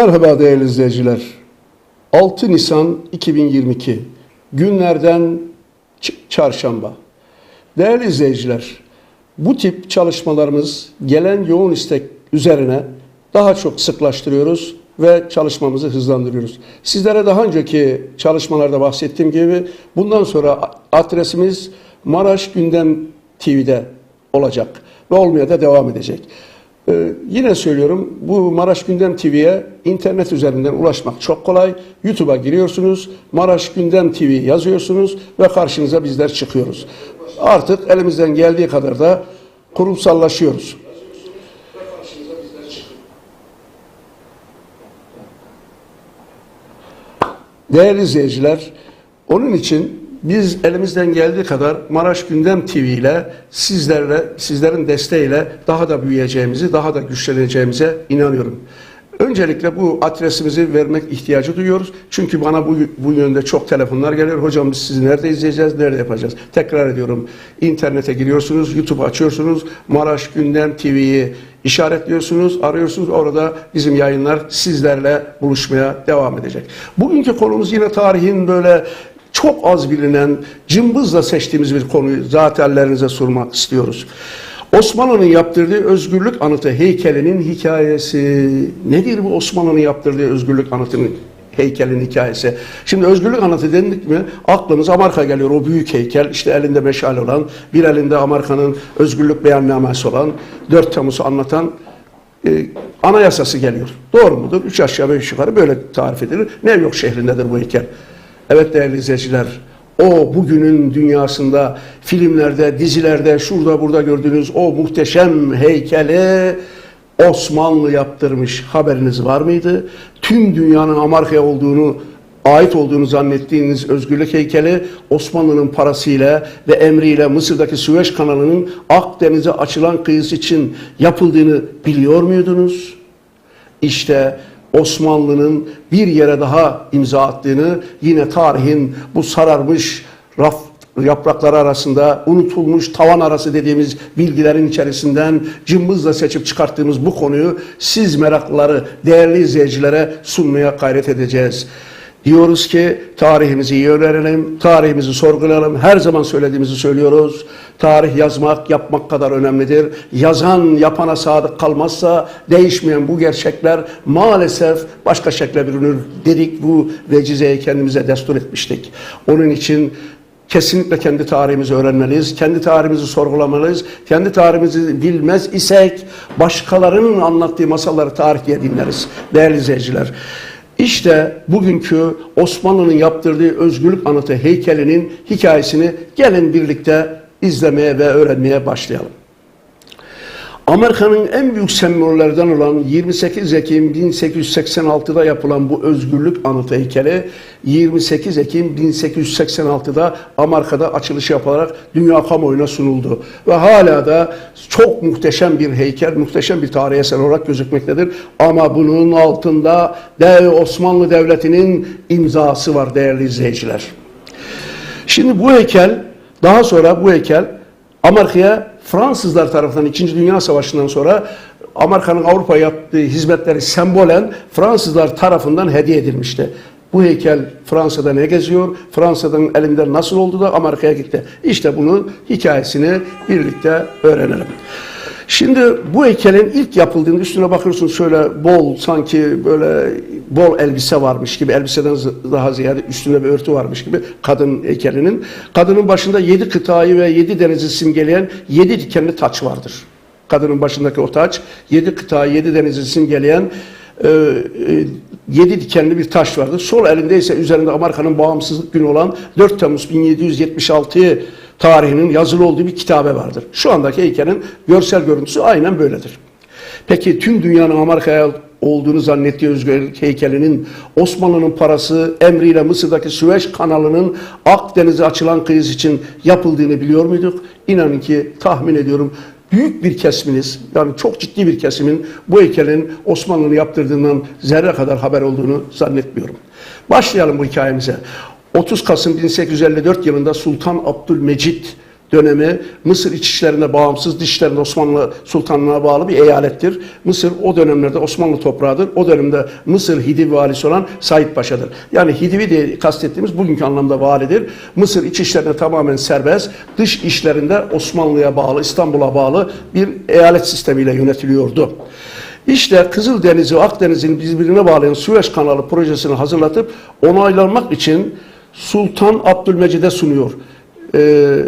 Merhaba değerli izleyiciler. 6 Nisan 2022 günlerden çarşamba. Değerli izleyiciler, bu tip çalışmalarımız gelen yoğun istek üzerine daha çok sıklaştırıyoruz ve çalışmamızı hızlandırıyoruz. Sizlere daha önceki çalışmalarda bahsettiğim gibi bundan sonra adresimiz Maraş Gündem TV'de olacak ve olmaya da devam edecek. Ee, yine söylüyorum bu Maraş Gündem TV'ye internet üzerinden ulaşmak çok kolay. YouTube'a giriyorsunuz, Maraş Gündem TV yazıyorsunuz ve karşınıza bizler çıkıyoruz. Artık elimizden geldiği kadar da kurumsallaşıyoruz. Değerli izleyiciler, onun için biz elimizden geldiği kadar Maraş Gündem TV ile sizlerle, sizlerin desteğiyle daha da büyüyeceğimizi, daha da güçleneceğimize inanıyorum. Öncelikle bu adresimizi vermek ihtiyacı duyuyoruz. Çünkü bana bu, bu yönde çok telefonlar geliyor. Hocam biz sizi nerede izleyeceğiz, nerede yapacağız? Tekrar ediyorum. İnternete giriyorsunuz, YouTube açıyorsunuz. Maraş Gündem TV'yi işaretliyorsunuz, arıyorsunuz. Orada bizim yayınlar sizlerle buluşmaya devam edecek. Bugünkü konumuz yine tarihin böyle çok az bilinen, cımbızla seçtiğimiz bir konuyu zatenlerinize sunmak istiyoruz. Osmanlı'nın yaptırdığı özgürlük anıtı heykelinin hikayesi. Nedir bu Osmanlı'nın yaptırdığı özgürlük anıtının heykelin hikayesi. Şimdi özgürlük anıtı dendik mi aklımız Amerika geliyor. O büyük heykel işte elinde meşale olan, bir elinde Amerika'nın özgürlük beyannamesi olan, 4 Temmuz'u anlatan e, anayasası geliyor. Doğru mudur? Üç aşağı beş yukarı böyle tarif edilir. New York şehrindedir bu heykel. Evet değerli izleyiciler, o bugünün dünyasında, filmlerde, dizilerde, şurada burada gördüğünüz o muhteşem heykeli Osmanlı yaptırmış. Haberiniz var mıydı? Tüm dünyanın Amerika'ya olduğunu ait olduğunu zannettiğiniz özgürlük heykeli Osmanlı'nın parasıyla ve emriyle Mısır'daki Süveyş kanalının Akdeniz'e açılan kıyısı için yapıldığını biliyor muydunuz? İşte Osmanlı'nın bir yere daha imza attığını yine tarihin bu sararmış raf yaprakları arasında unutulmuş tavan arası dediğimiz bilgilerin içerisinden cımbızla seçip çıkarttığımız bu konuyu siz meraklıları, değerli izleyicilere sunmaya gayret edeceğiz. Diyoruz ki tarihimizi iyi öğrenelim, tarihimizi sorgulayalım. Her zaman söylediğimizi söylüyoruz. Tarih yazmak, yapmak kadar önemlidir. Yazan, yapana sadık kalmazsa değişmeyen bu gerçekler maalesef başka şekle bürünür dedik. Bu vecizeyi kendimize destur etmiştik. Onun için Kesinlikle kendi tarihimizi öğrenmeliyiz. Kendi tarihimizi sorgulamalıyız. Kendi tarihimizi bilmez isek başkalarının anlattığı masalları tarih diye dinleriz. Değerli izleyiciler. İşte bugünkü Osmanlı'nın yaptırdığı özgürlük anıtı heykelinin hikayesini gelin birlikte izlemeye ve öğrenmeye başlayalım. Amerika'nın en büyük sembollerden olan 28 Ekim 1886'da yapılan bu özgürlük anıtı heykeli 28 Ekim 1886'da Amerika'da açılış yapılarak dünya kamuoyuna sunuldu. Ve hala da çok muhteşem bir heykel, muhteşem bir tarihi eser olarak gözükmektedir. Ama bunun altında Dev Osmanlı Devleti'nin imzası var değerli izleyiciler. Şimdi bu heykel, daha sonra bu heykel Amerika'ya Fransızlar tarafından 2. Dünya Savaşı'ndan sonra Amerika'nın Avrupa'ya yaptığı hizmetleri sembolen Fransızlar tarafından hediye edilmişti. Bu heykel Fransa'da ne geziyor? Fransa'dan elinden nasıl oldu da Amerika'ya gitti? İşte bunun hikayesini birlikte öğrenelim. Şimdi bu heykelin ilk yapıldığında üstüne bakıyorsun şöyle bol sanki böyle bol elbise varmış gibi elbiseden daha ziyade üstünde bir örtü varmış gibi kadın heykelinin. Kadının başında yedi kıtayı ve yedi denizi simgeleyen yedi dikenli taç vardır. Kadının başındaki o taç yedi kıtayı yedi denizi simgeleyen e, e, yedi dikenli bir taş vardır. Sol elinde ise üzerinde Amerika'nın bağımsızlık günü olan 4 Temmuz 1776 tarihinin yazılı olduğu bir kitabe vardır. Şu andaki heykelin görsel görüntüsü aynen böyledir. Peki tüm dünyanın Amerika'ya olduğunu zannettiği özgürlük heykelinin Osmanlı'nın parası emriyle Mısır'daki Süveyş kanalının Akdeniz'e açılan kıyısı için yapıldığını biliyor muyduk? İnanın ki tahmin ediyorum büyük bir kesiminiz yani çok ciddi bir kesimin bu heykelin Osmanlı'nın yaptırdığından zerre kadar haber olduğunu zannetmiyorum. Başlayalım bu hikayemize. 30 Kasım 1854 yılında Sultan Abdülmecit dönemi Mısır iç işlerinde bağımsız, dış işlerinde Osmanlı Sultanlığı'na bağlı bir eyalettir. Mısır o dönemlerde Osmanlı toprağıdır. O dönemde Mısır Hidivi valisi olan Said Paşa'dır. Yani Hidivi diye kastettiğimiz bugünkü anlamda validir. Mısır iç işlerinde tamamen serbest, dış işlerinde Osmanlı'ya bağlı, İstanbul'a bağlı bir eyalet sistemiyle yönetiliyordu. İşte Kızıldeniz'i ve Akdeniz'in birbirine bağlayan Süveyş Kanalı projesini hazırlatıp onaylanmak için Sultan Abdülmecid'e sunuyor. Ee,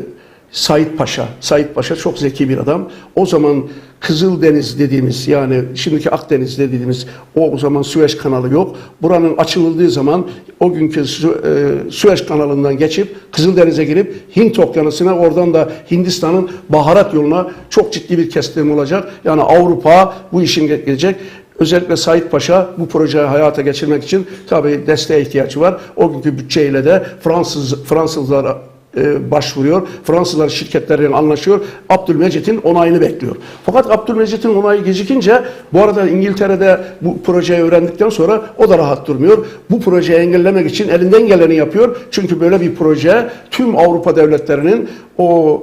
Said Paşa. Said Paşa çok zeki bir adam. O zaman Kızıldeniz dediğimiz yani şimdiki Akdeniz dediğimiz o, zaman Süveyş kanalı yok. Buranın açıldığı zaman o günkü Sü- e, Süveyş kanalından geçip Kızıldeniz'e girip Hint okyanusuna oradan da Hindistan'ın baharat yoluna çok ciddi bir kestirim olacak. Yani Avrupa bu işin ge- gelecek. Özellikle Said Paşa bu projeyi hayata geçirmek için tabii desteğe ihtiyacı var. O günkü bütçeyle de Fransız Fransızlara e, başvuruyor. Fransızlar şirketleriyle anlaşıyor. Abdülmecit'in onayını bekliyor. Fakat Abdülmecit'in onayı gecikince bu arada İngiltere'de bu projeyi öğrendikten sonra o da rahat durmuyor. Bu projeyi engellemek için elinden geleni yapıyor. Çünkü böyle bir proje tüm Avrupa devletlerinin o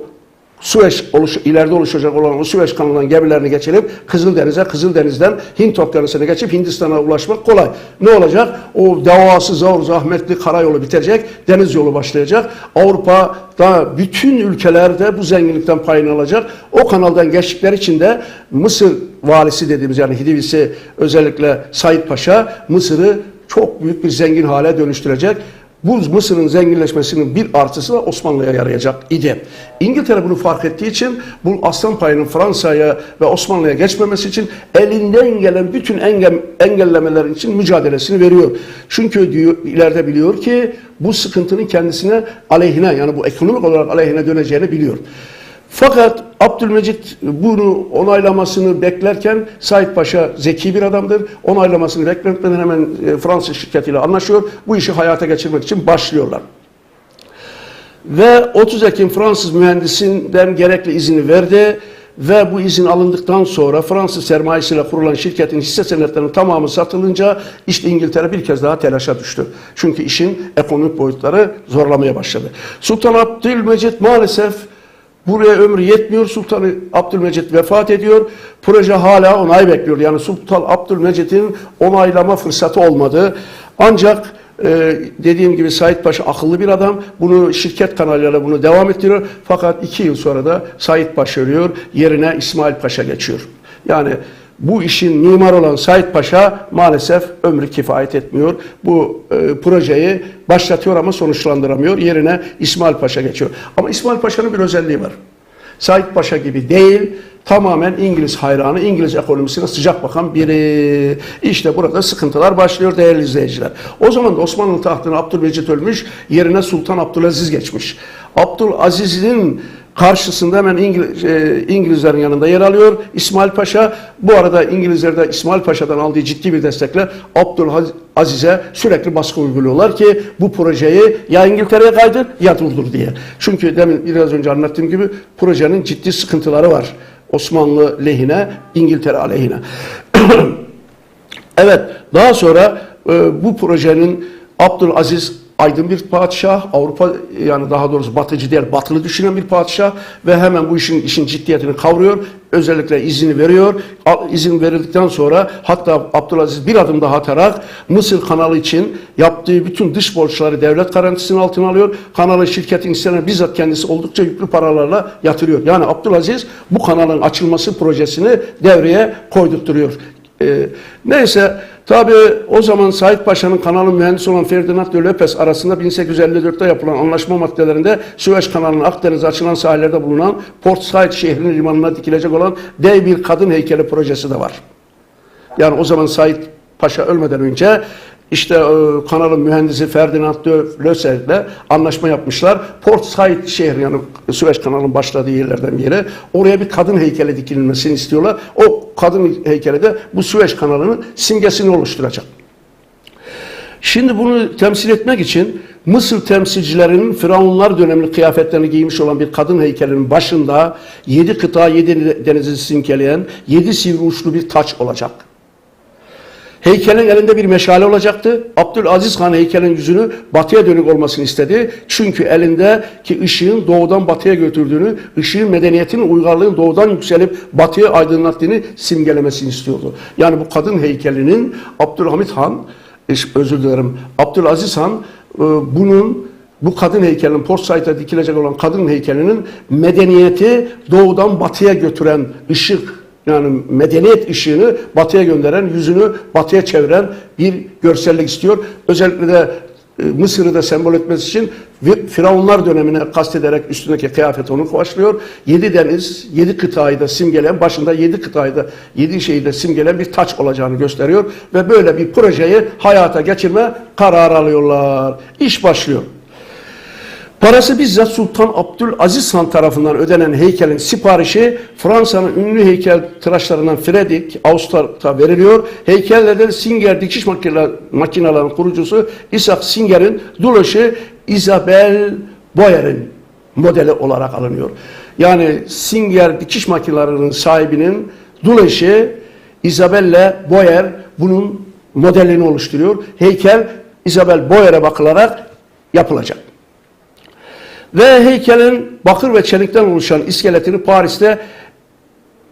Süveyş oluş, ileride oluşacak olan o Süveyş kanalından gemilerini geçirip Kızıldeniz'e, Kızıldeniz'den Hint okyanusuna geçip Hindistan'a ulaşmak kolay. Ne olacak? O devası zor zahmetli karayolu bitecek, deniz yolu başlayacak. Avrupa'da bütün ülkelerde bu zenginlikten payını alacak. O kanaldan geçtikleri için de Mısır valisi dediğimiz yani Hidivisi özellikle Said Paşa Mısır'ı çok büyük bir zengin hale dönüştürecek. Bu Mısır'ın zenginleşmesinin bir artısı da Osmanlı'ya yarayacak idi. İngiltere bunu fark ettiği için bu aslan payının Fransa'ya ve Osmanlı'ya geçmemesi için elinden gelen bütün engel, engellemelerin için mücadelesini veriyor. Çünkü diyor, ileride biliyor ki bu sıkıntının kendisine aleyhine yani bu ekonomik olarak aleyhine döneceğini biliyor. Fakat Abdülmecit bunu onaylamasını beklerken Said Paşa zeki bir adamdır. Onaylamasını beklemeden hemen e, Fransız şirketiyle anlaşıyor. Bu işi hayata geçirmek için başlıyorlar. Ve 30 Ekim Fransız mühendisinden gerekli izni verdi ve bu izin alındıktan sonra Fransız sermayesiyle kurulan şirketin hisse senetlerinin tamamı satılınca işte İngiltere bir kez daha telaşa düştü. Çünkü işin ekonomik boyutları zorlamaya başladı. Sultan Abdülmecit maalesef Buraya ömrü yetmiyor. Sultan Abdülmecit vefat ediyor. Proje hala onay bekliyor. Yani Sultan Abdülmecit'in onaylama fırsatı olmadı. Ancak e, dediğim gibi Said Paşa akıllı bir adam. Bunu şirket kanalıyla bunu devam ettiriyor. Fakat iki yıl sonra da Said Paşa ölüyor. Yerine İsmail Paşa geçiyor. Yani bu işin mimar olan Said Paşa maalesef ömrü kifayet etmiyor. Bu e, projeyi başlatıyor ama sonuçlandıramıyor. Yerine İsmail Paşa geçiyor. Ama İsmail Paşa'nın bir özelliği var. Said Paşa gibi değil, tamamen İngiliz hayranı, İngiliz ekonomisine sıcak bakan biri. İşte burada sıkıntılar başlıyor değerli izleyiciler. O zaman da Osmanlı tahtına Abdülmecit ölmüş, yerine Sultan Abdülaziz geçmiş. Abdülaziz'in karşısında hemen İngiliz, e, İngilizlerin yanında yer alıyor. İsmail Paşa bu arada İngilizler de İsmail Paşa'dan aldığı ciddi bir destekle Abdülaziz'e sürekli baskı uyguluyorlar ki bu projeyi ya İngiltere'ye kaydır ya durdur diye. Çünkü demin biraz önce anlattığım gibi projenin ciddi sıkıntıları var. Osmanlı lehine, İngiltere aleyhine. evet, daha sonra e, bu projenin Abdülaziz aydın bir padişah, Avrupa yani daha doğrusu batıcı değil, batılı düşünen bir padişah ve hemen bu işin işin ciddiyetini kavruyor. Özellikle izini veriyor. İzin verildikten sonra hatta Abdülaziz bir adım daha atarak Mısır kanalı için yaptığı bütün dış borçları devlet garantisinin altına alıyor. Kanalı şirketin hisselerini bizzat kendisi oldukça yüklü paralarla yatırıyor. Yani Abdülaziz bu kanalın açılması projesini devreye koydurtturuyor. Ee, neyse tabi o zaman Said Paşa'nın kanalın mühendisi olan Ferdinand de Lopez arasında 1854'te yapılan anlaşma maddelerinde Süveyş kanalının Akdeniz'e açılan sahillerde bulunan Port Said şehrinin limanına dikilecek olan dev bir kadın heykeli projesi de var. Yani o zaman Said Paşa ölmeden önce işte e, kanalın mühendisi Ferdinand Löser ile anlaşma yapmışlar. Port Said şehri yani Süveyş kanalının başladığı yerlerden bir yere oraya bir kadın heykeli dikilmesini istiyorlar. O kadın heykeli de bu Süveyş kanalının simgesini oluşturacak. Şimdi bunu temsil etmek için Mısır temsilcilerinin Firavunlar dönemli kıyafetlerini giymiş olan bir kadın heykelinin başında yedi kıta, yedi denizi simgeleyen yedi sivri uçlu bir taç olacak. Heykelin elinde bir meşale olacaktı. Abdülaziz Han heykelin yüzünü batıya dönük olmasını istedi. Çünkü elindeki ışığın doğudan batıya götürdüğünü, ışığın medeniyetin uygarlığın doğudan yükselip batıya aydınlattığını simgelemesini istiyordu. Yani bu kadın heykelinin Abdülhamit Han, özür dilerim, Abdülaziz Han e, bunun bu kadın heykelinin Port Said'e dikilecek olan kadın heykelinin medeniyeti doğudan batıya götüren ışık yani medeniyet ışığını batıya gönderen, yüzünü batıya çeviren bir görsellik istiyor. Özellikle de e, Mısır'ı da sembol etmesi için Firavunlar dönemine kastederek üstündeki kıyafet onu başlıyor. Yedi deniz, yedi kıtayı da simgeleyen, başında yedi kıtayı da, yedi şeyi de simgeleyen bir taç olacağını gösteriyor. Ve böyle bir projeyi hayata geçirme kararı alıyorlar. İş başlıyor. Parası bizzat Sultan Abdülaziz Han tarafından ödenen heykelin siparişi Fransa'nın ünlü heykel tıraşlarından Fredrik Austart'a veriliyor. Heykellerden Singer dikiş makine- makinelerinin kurucusu Isaac Singer'in dulaşı Isabel Boyer'in modeli olarak alınıyor. Yani Singer dikiş makinelerinin sahibinin dulaşı Isabelle Boyer bunun modelini oluşturuyor. Heykel Isabel Boyer'e bakılarak yapılacak. Ve heykelin bakır ve çelikten oluşan iskeletini Paris'te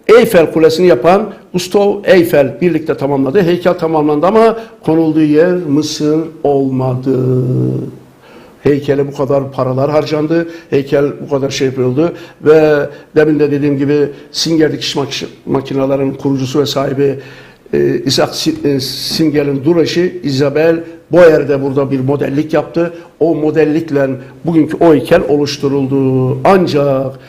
Eyfel Kulesi'ni yapan Gustave Eiffel birlikte tamamladı. Heykel tamamlandı ama konulduğu yer Mısır olmadı. Heykele bu kadar paralar harcandı. Heykel bu kadar şey yapıldı. Ve demin de dediğim gibi Singer dikiş mak- makinelerinin kurucusu ve sahibi e, Isaac Si- Singer'in duraşı Isabel Boyer de burada bir modellik yaptı. O modellikle bugünkü o heykel oluşturuldu. Ancak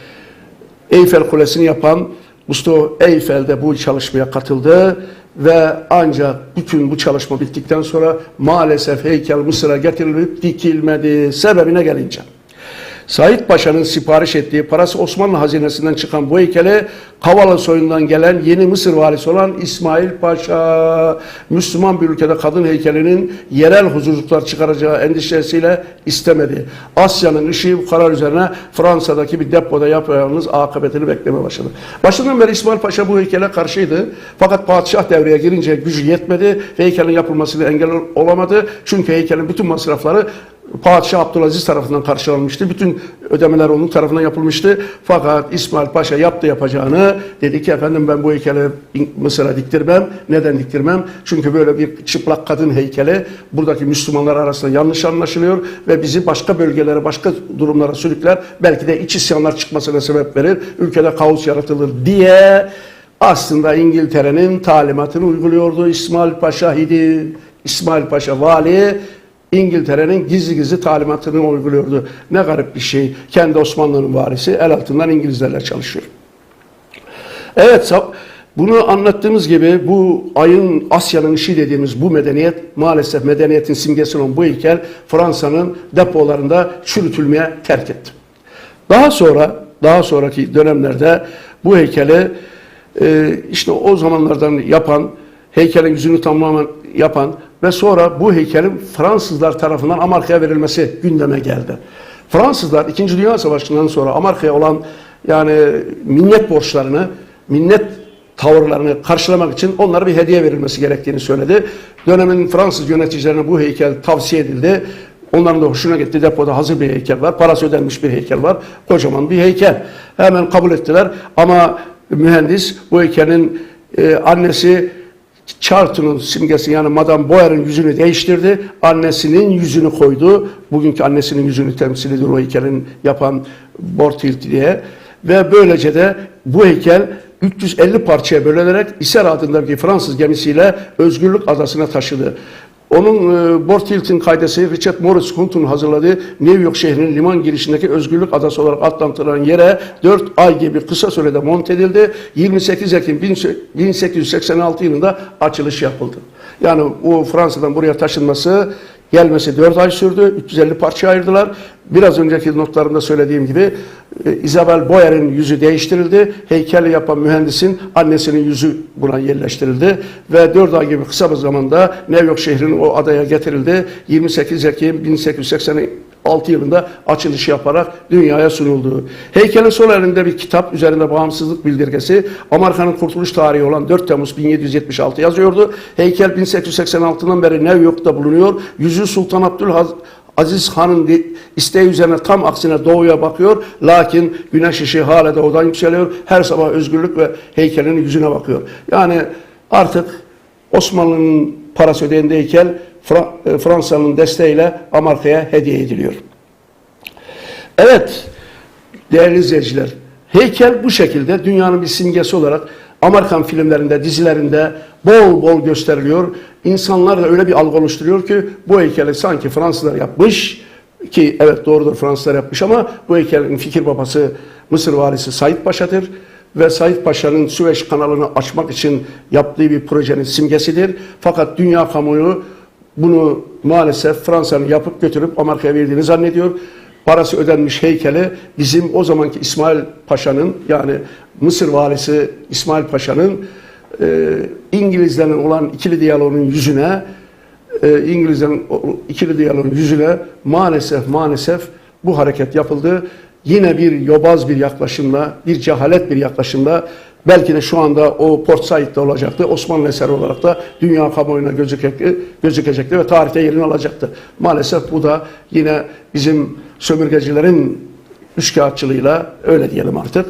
Eyfel Kulesi'ni yapan Mustafa Eyfel de bu çalışmaya katıldı ve ancak bütün bu çalışma bittikten sonra maalesef heykel Mısır'a getirilip dikilmedi. Sebebine gelince. Said Paşa'nın sipariş ettiği parası Osmanlı hazinesinden çıkan bu heykeli Kavala soyundan gelen yeni Mısır valisi olan İsmail Paşa Müslüman bir ülkede kadın heykelinin yerel huzursuzluklar çıkaracağı endişesiyle istemedi. Asya'nın ışığı bu karar üzerine Fransa'daki bir depoda yapacağımız akıbetini beklemeye başladı. Başından beri İsmail Paşa bu heykele karşıydı. Fakat padişah devreye girince gücü yetmedi ve heykelin yapılmasını engel olamadı. Çünkü heykelin bütün masrafları Padişah Abdülaziz tarafından karşılanmıştı. Bütün ödemeler onun tarafından yapılmıştı. Fakat İsmail Paşa yaptı yapacağını. Dedi ki efendim ben bu heykeli Mısır'a diktirmem. Neden diktirmem? Çünkü böyle bir çıplak kadın heykeli buradaki Müslümanlar arasında yanlış anlaşılıyor ve bizi başka bölgelere, başka durumlara sürükler. Belki de iç isyanlar çıkmasına sebep verir. Ülkede kaos yaratılır diye aslında İngiltere'nin talimatını uyguluyordu İsmail Paşa idi. İsmail Paşa vali İngiltere'nin gizli gizli talimatını uyguluyordu. Ne garip bir şey. Kendi Osmanlı'nın varisi el altından İngilizlerle çalışıyor. Evet bunu anlattığımız gibi bu ayın Asya'nın ışığı dediğimiz bu medeniyet maalesef medeniyetin simgesi olan bu heykel Fransa'nın depolarında çürütülmeye terk etti. Daha sonra daha sonraki dönemlerde bu heykeli e, işte o zamanlardan yapan heykelin yüzünü tamamen yapan ve sonra bu heykelin Fransızlar tarafından Amerika'ya verilmesi gündeme geldi. Fransızlar 2. Dünya Savaşı'ndan sonra Amerika'ya olan yani minnet borçlarını, minnet tavırlarını karşılamak için onlara bir hediye verilmesi gerektiğini söyledi. Dönemin Fransız yöneticilerine bu heykel tavsiye edildi. Onların da hoşuna gitti. Depoda hazır bir heykel var. Parası ödenmiş bir heykel var. Kocaman bir heykel. Hemen kabul ettiler. Ama mühendis bu heykelin e, annesi Charlton'un simgesi yani Madame Boyer'in yüzünü değiştirdi. Annesinin yüzünü koydu. Bugünkü annesinin yüzünü temsil ediyor o heykelin yapan Bortilt diye. Ve böylece de bu heykel 350 parçaya bölünerek İser adındaki Fransız gemisiyle Özgürlük Adası'na taşıdı. Onun e, Bortilt'in kaydesi Richard Morris Hunt'un hazırladığı New York şehrinin liman girişindeki Özgürlük Adası olarak adlandırılan yere 4 ay gibi kısa sürede monte edildi. 28 Ekim 1886 yılında açılış yapıldı. Yani o Fransa'dan buraya taşınması gelmesi 4 ay sürdü. 350 parça ayırdılar biraz önceki notlarımda söylediğim gibi e, Isabel Boyer'in yüzü değiştirildi. Heykeli yapan mühendisin annesinin yüzü buna yerleştirildi. Ve 4 ay gibi kısa bir zamanda New York şehrinin o adaya getirildi. 28 Ekim 1886 yılında açılış yaparak dünyaya sunuldu. Heykelin sol elinde bir kitap üzerinde bağımsızlık bildirgesi Amerika'nın kurtuluş tarihi olan 4 Temmuz 1776 yazıyordu. Heykel 1886'dan beri New York'ta bulunuyor. Yüzü Sultan Abdülhaz Aziz Han'ın isteği üzerine tam aksine doğuya bakıyor. Lakin güneş ışığı hala doğudan yükseliyor. Her sabah özgürlük ve heykelin yüzüne bakıyor. Yani artık Osmanlı'nın parası ödeyen heykel e, Fransa'nın desteğiyle Amerika'ya hediye ediliyor. Evet değerli izleyiciler heykel bu şekilde dünyanın bir simgesi olarak Amerikan filmlerinde, dizilerinde bol bol gösteriliyor. İnsanlar da öyle bir algı oluşturuyor ki bu heykeli sanki Fransızlar yapmış ki evet doğrudur Fransızlar yapmış ama bu heykelin fikir babası Mısır valisi Said Paşa'dır ve Said Paşa'nın Süveyş kanalını açmak için yaptığı bir projenin simgesidir. Fakat dünya kamuoyu bunu maalesef Fransa'nın yapıp götürüp Amerika'ya verdiğini zannediyor. Parası ödenmiş heykeli bizim o zamanki İsmail Paşa'nın yani Mısır valisi İsmail Paşa'nın e, İngilizlerin olan ikili diyaloğunun yüzüne e, İngilizlerin ikili diyaloğun yüzüne maalesef maalesef bu hareket yapıldı. Yine bir yobaz bir yaklaşımla, bir cehalet bir yaklaşımla belki de şu anda o Port Said'de olacaktı. Osmanlı eseri olarak da dünya kamuoyuna gözükecekti, gözükecekti ve tarihte yerini alacaktı. Maalesef bu da yine bizim sömürgecilerin üçkağıtçılığıyla öyle diyelim artık.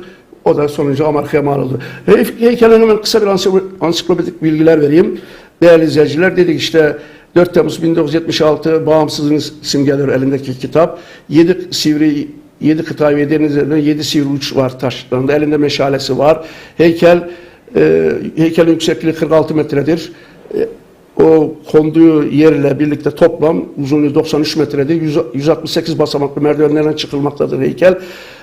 O da sonucu Amerika'ya mal oldu. Hey- Heykelin hemen kısa bir ansi- ansiklopedik bilgiler vereyim. Değerli izleyiciler dedik işte 4 Temmuz 1976 bağımsızlığını simgeliyor elindeki kitap. 7 sivri 7 kıta ve denizlerinde 7 sivri uç var taşlarında. Elinde meşalesi var. Heykel e, heykelin yüksekliği 46 metredir. E, o konduğu yerle birlikte toplam uzunluğu 93 metredir. 100 168 basamaklı merdivenlerden çıkılmaktadır heykel.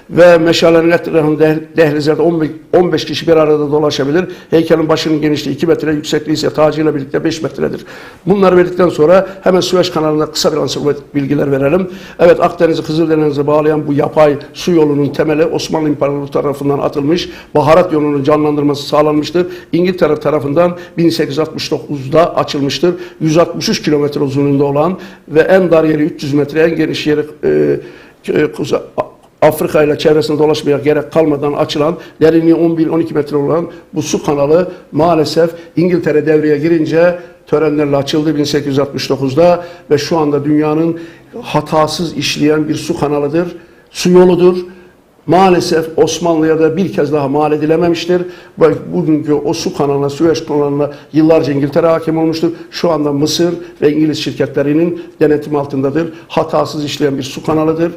Ve meşalenin etrafında deh- dehlizlerde 15, 15 kişi bir arada dolaşabilir. Heykelin başının genişliği 2 metre, yüksekliği ise tacıyla birlikte 5 metredir. Bunları verdikten sonra hemen Süveyş kanalına kısa bir ansiklopedik bilgiler verelim. Evet Akdeniz'i Kızıldeniz'e bağlayan bu yapay su yolunun temeli Osmanlı İmparatorluğu tarafından atılmış. Baharat yolunun canlandırması sağlanmıştır. İngiltere tarafından 1869'da açılmıştır. 163 kilometre uzunluğunda olan ve en dar yeri 300 metre, en geniş yeri e, e, Afrika ile çevresinde dolaşmaya gerek kalmadan açılan derinliği 11-12 metre olan bu su kanalı maalesef İngiltere devreye girince törenlerle açıldı 1869'da ve şu anda dünyanın hatasız işleyen bir su kanalıdır, su yoludur. Maalesef Osmanlı'ya da bir kez daha mal edilememiştir. Bugünkü o su kanalına, Süveyş kanalına yıllarca İngiltere hakim olmuştur. Şu anda Mısır ve İngiliz şirketlerinin denetim altındadır. Hatasız işleyen bir su kanalıdır.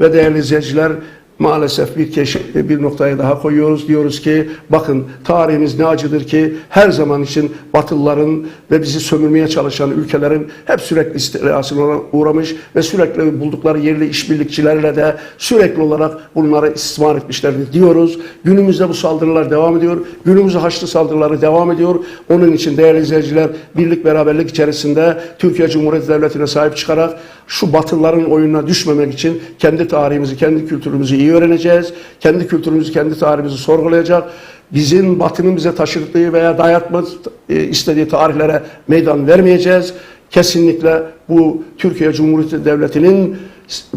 Ve değerli izleyiciler maalesef bir keş bir noktaya daha koyuyoruz. Diyoruz ki bakın tarihimiz ne acıdır ki her zaman için Batılıların ve bizi sömürmeye çalışan ülkelerin hep sürekli istilasına uğramış ve sürekli buldukları yerli işbirlikçilerle de sürekli olarak bunları istismar etmişlerdir diyoruz. Günümüzde bu saldırılar devam ediyor. Günümüzde Haçlı saldırıları devam ediyor. Onun için değerli izleyiciler birlik beraberlik içerisinde Türkiye Cumhuriyeti Devleti'ne sahip çıkarak şu Batılıların oyununa düşmemek için kendi tarihimizi, kendi kültürümüzü iyi öğreneceğiz. Kendi kültürümüzü, kendi tarihimizi sorgulayacak. Bizim Batı'nın bize taşıdığı veya dayatma e, istediği tarihlere meydan vermeyeceğiz. Kesinlikle bu Türkiye Cumhuriyeti Devleti'nin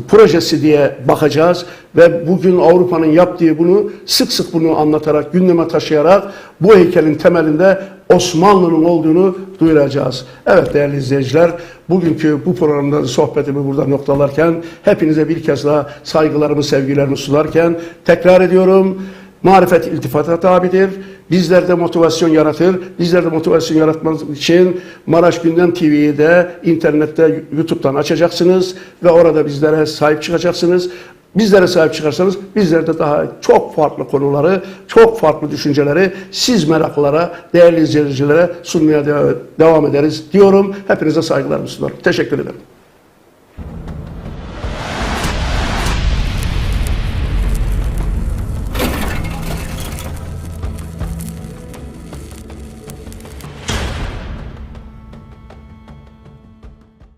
projesi diye bakacağız ve bugün Avrupa'nın yaptığı bunu sık sık bunu anlatarak, gündeme taşıyarak bu heykelin temelinde Osmanlı'nın olduğunu duyuracağız. Evet değerli izleyiciler, bugünkü bu programda sohbetimi burada noktalarken hepinize bir kez daha saygılarımı, sevgilerimi sunarken tekrar ediyorum. Marifet iltifata tabidir. Bizlerde motivasyon yaratır. Bizlerde motivasyon yaratmanız için Maraş Gündem TV'yi de internette YouTube'dan açacaksınız ve orada bizlere sahip çıkacaksınız. Bizlere sahip çıkarsanız bizler de daha çok farklı konuları, çok farklı düşünceleri siz meraklılara, değerli izleyicilere sunmaya devam ederiz diyorum. Hepinize saygılarımı sunarım. Teşekkür ederim.